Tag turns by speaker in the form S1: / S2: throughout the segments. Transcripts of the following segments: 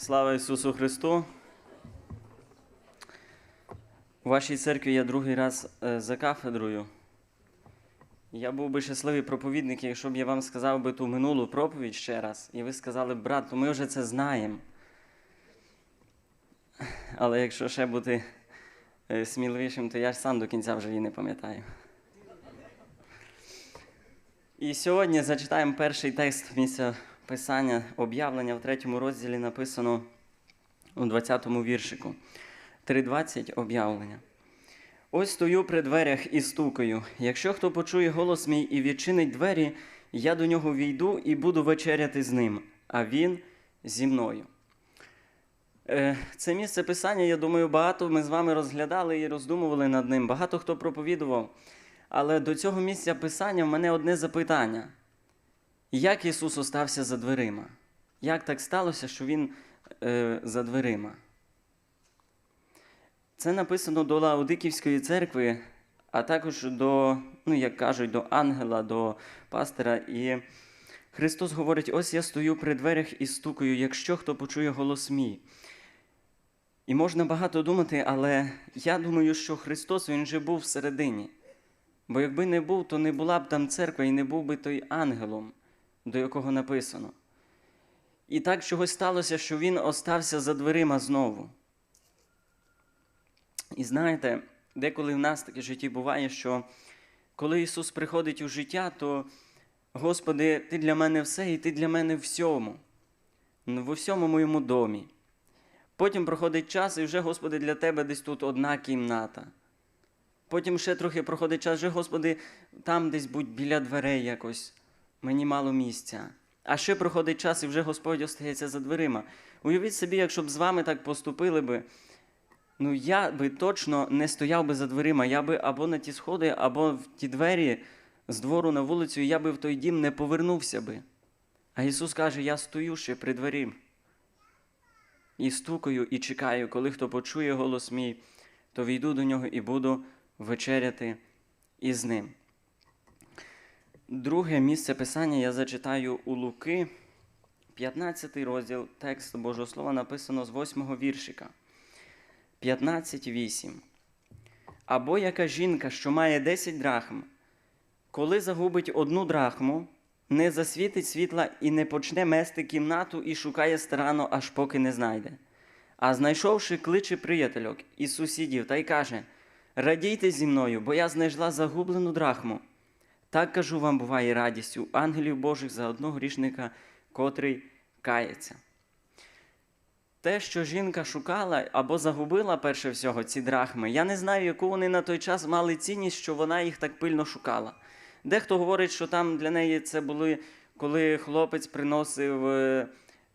S1: Слава Ісусу Христу! У вашій церкві я другий раз е, за кафедрою. Я був би щасливий проповідник, якщо б я вам сказав би ту минулу проповідь ще раз, і ви сказали, брат, то ми вже це знаємо. Але якщо ще бути е, сміливішим, то я ж сам до кінця вже її не пам'ятаю. І сьогодні зачитаємо перший текст місця Писання, об'явлення в третьому розділі написано у 20-му віршику. 3.20 об'явлення. Ось стою при дверях і стукаю. Якщо хто почує голос мій і відчинить двері, я до нього війду і буду вечеряти з ним, а він зі мною. Е, Це місце писання, я думаю, багато ми з вами розглядали і роздумували над ним. Багато хто проповідував. Але до цього місця писання в мене одне запитання: як Ісус остався за дверима? Як так сталося, що Він е, за дверима? Це написано до Лаудиківської церкви, а також до, ну як кажуть, до ангела, до пастора. І Христос говорить: ось я стою при дверях і стукаю, якщо хто почує голос мій. І можна багато думати, але я думаю, що Христос Він же був всередині. Бо якби не був, то не була б там церква і не був би той ангелом, до якого написано. І так чогось сталося, що він остався за дверима знову. І знаєте, деколи в нас таке житті буває, що коли Ісус приходить у життя, то Господи, Ти для мене все і Ти для мене всьому, в усьому моєму домі. Потім проходить час, і вже, Господи, для Тебе десь тут одна кімната. Потім ще трохи проходить час, вже, Господи, там десь будь біля дверей якось, мені мало місця. А ще проходить час, і вже Господь остається за дверима. Уявіть собі, якщо б з вами так поступили би, ну я би точно не стояв би за дверима. Я би або на ті сходи, або в ті двері з двору на вулицю, я би в той дім не повернувся би. А Ісус каже: Я стою ще при двері. І стукаю, і чекаю, коли хто почує голос мій, то війду до нього і буду вечеряти із ним. Друге місце писання я зачитаю у Луки, 15 розділ текст Божого Слова написано з 8 віршика. 15.8. Або яка жінка, що має 10 драхм, коли загубить одну драхму, не засвітить світла і не почне мести кімнату і шукає старано, аж поки не знайде. А знайшовши, кличе приятельок із сусідів та й каже: Радійте зі мною, бо я знайшла загублену драхму. Так кажу вам, буває радість у ангелів Божих за одного грішника, котрий кається. Те, що жінка шукала або загубила перше всього ці драхми, я не знаю, яку вони на той час мали цінність, що вона їх так пильно шукала. Дехто говорить, що там для неї це були, коли хлопець приносив е,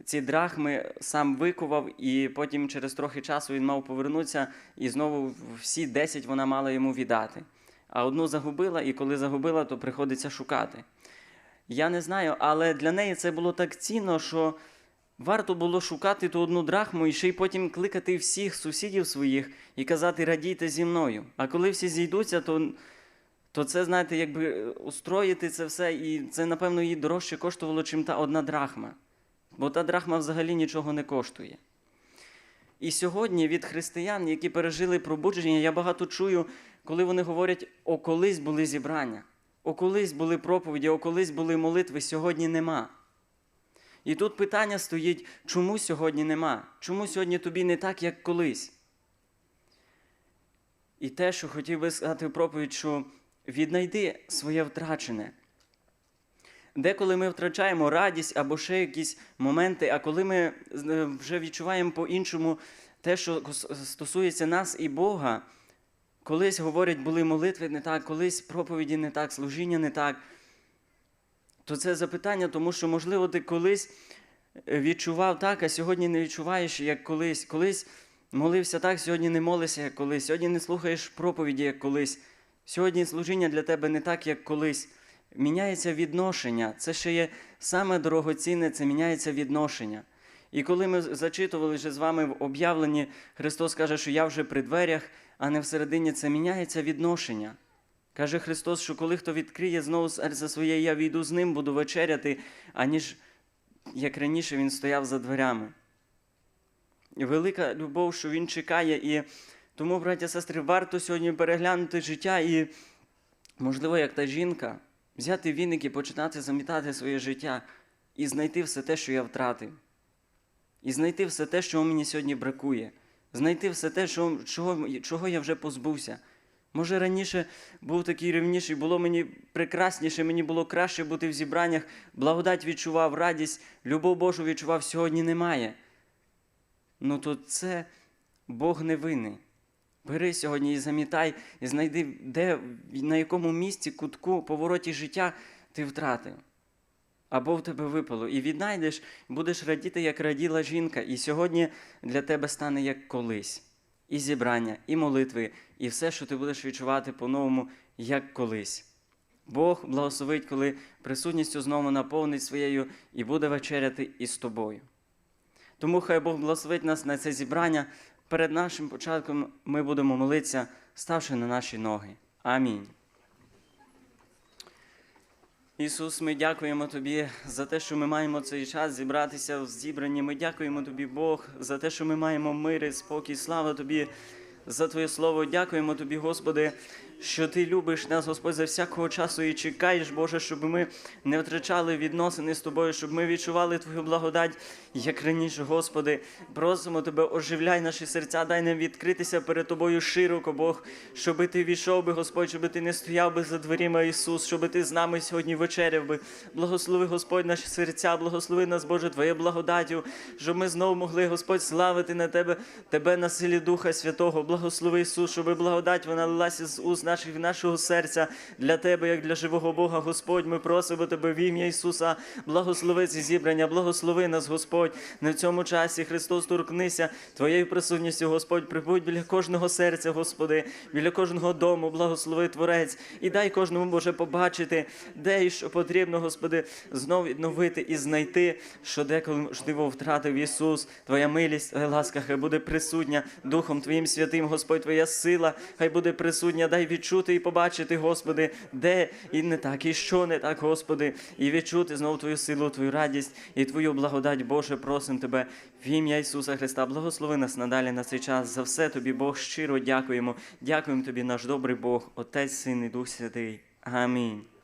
S1: ці драхми, сам викував, і потім через трохи часу він мав повернутися, і знову всі 10 вона мала йому віддати. А одну загубила, і коли загубила, то приходиться шукати. Я не знаю, але для неї це було так цінно, що варто було шукати ту одну драхму і ще й потім кликати всіх сусідів своїх і казати радійте зі мною. А коли всі зійдуться, то, то це, знаєте, якби устроїти це все, і це, напевно, їй дорожче коштувало, чим та одна драхма. Бо та драхма взагалі нічого не коштує. І сьогодні від християн, які пережили пробудження, я багато чую, коли вони говорять, о колись були зібрання, о колись були проповіді, о колись були молитви, сьогодні нема. І тут питання стоїть, чому сьогодні нема? Чому сьогодні тобі не так, як колись? І те, що хотів би сказати в проповідь, що віднайди своє втрачене. Деколи ми втрачаємо радість або ще якісь моменти, а коли ми е, вже відчуваємо по-іншому те, що стосується нас і Бога, колись говорять, були молитви не так, колись проповіді не так, служіння не так, то це запитання, тому що, можливо, ти колись відчував так, а сьогодні не відчуваєш, як колись. Колись молився так, сьогодні не молишся, як колись. Сьогодні не слухаєш проповіді, як колись. Сьогодні служіння для тебе не так, як колись. Міняється відношення. Це ще є саме дорогоцінне, це міняється відношення. І коли ми зачитували вже з вами в об'явленні, Христос каже, що я вже при дверях, а не всередині, це міняється відношення. Каже Христос, що коли хто відкриє знову серце своє, я війду з ним, буду вечеряти, аніж як раніше він стояв за дверями. велика любов, що Він чекає. І тому, браття, сестри, варто сьогодні переглянути життя і, можливо, як та жінка, взяти віник і починати замітати своє життя і знайти все те, що я втратив. І знайти все те, що мені сьогодні бракує. Знайти все те, що, чого, чого я вже позбувся. Може, раніше був такий рівніший, було мені прекрасніше, мені було краще бути в зібраннях, благодать відчував, радість, любов Божу відчував, сьогодні немає. Ну то це Бог не винний. Бери сьогодні і замітай, і знайди, де, на якому місці, кутку, повороті життя ти втратив. Або в тебе випало. І віднайдеш, будеш радіти, як раділа жінка. І сьогодні для тебе стане як колись. І зібрання, і молитви, і все, що ти будеш відчувати по-новому, як колись. Бог благословить, коли присутністю знову наповнить своєю і буде вечеряти із тобою. Тому хай Бог благословить нас на це зібрання. Перед нашим початком ми будемо молитися, ставши на наші ноги. Амінь. Ісус, ми дякуємо Тобі за те, що ми маємо цей час зібратися в зібранні. Ми дякуємо Тобі, Бог, за те, що ми маємо мир і спокій. Слава Тобі за Твоє Слово. Дякуємо Тобі, Господи, що Ти любиш нас, Господь, за всякого часу і чекаєш, Боже, щоб ми не втрачали відносини з Тобою, щоб ми відчували Твою благодать, як раніше, Господи. Просимо Тебе, оживляй наші серця, дай нам відкритися перед Тобою широко, Бог, щоб Ти війшов би, Господь, щоб Ти не стояв би за дверима, Ісус, щоб Ти з нами сьогодні вечеряв би. Благослови, Господь, наші серця, благослови нас, Боже, Твоєю благодаттю, щоб ми знову могли, Господь, славити на Тебе, Тебе на силі Духа Святого. Благослови Ісус, щоб благодать вона лилася з уст наших нашого серця для Тебе, як для живого Бога, Господь. Ми просимо Тебе в ім'я Ісуса. Благослови ці зібрання, благослови нас, Господь. На цьому часі Христос торкнися Твоєю присутністю, Господь, прибудь біля кожного серця, Господи, біля кожного дому, благослови Творець, і дай кожному Боже побачити, де і що потрібно, Господи, знов відновити і знайти, що деколи можливо втратив Ісус. Твоя милість, Твоя ласка, хай буде присутня Духом Твоїм святим, Господь, Твоя сила, хай буде присутня, дай відчути і побачити, Господи, де і не так, і що не так, Господи, і відчути знову Твою силу, Твою радість і Твою благодать, Боже, просим Тебе в ім'я Ісуса Христа. Благослови нас надалі на цей час. За все Тобі, Бог, щиро дякуємо. Дякуємо Тобі, наш добрий Бог, Отець, Син і Дух Святий. Амінь.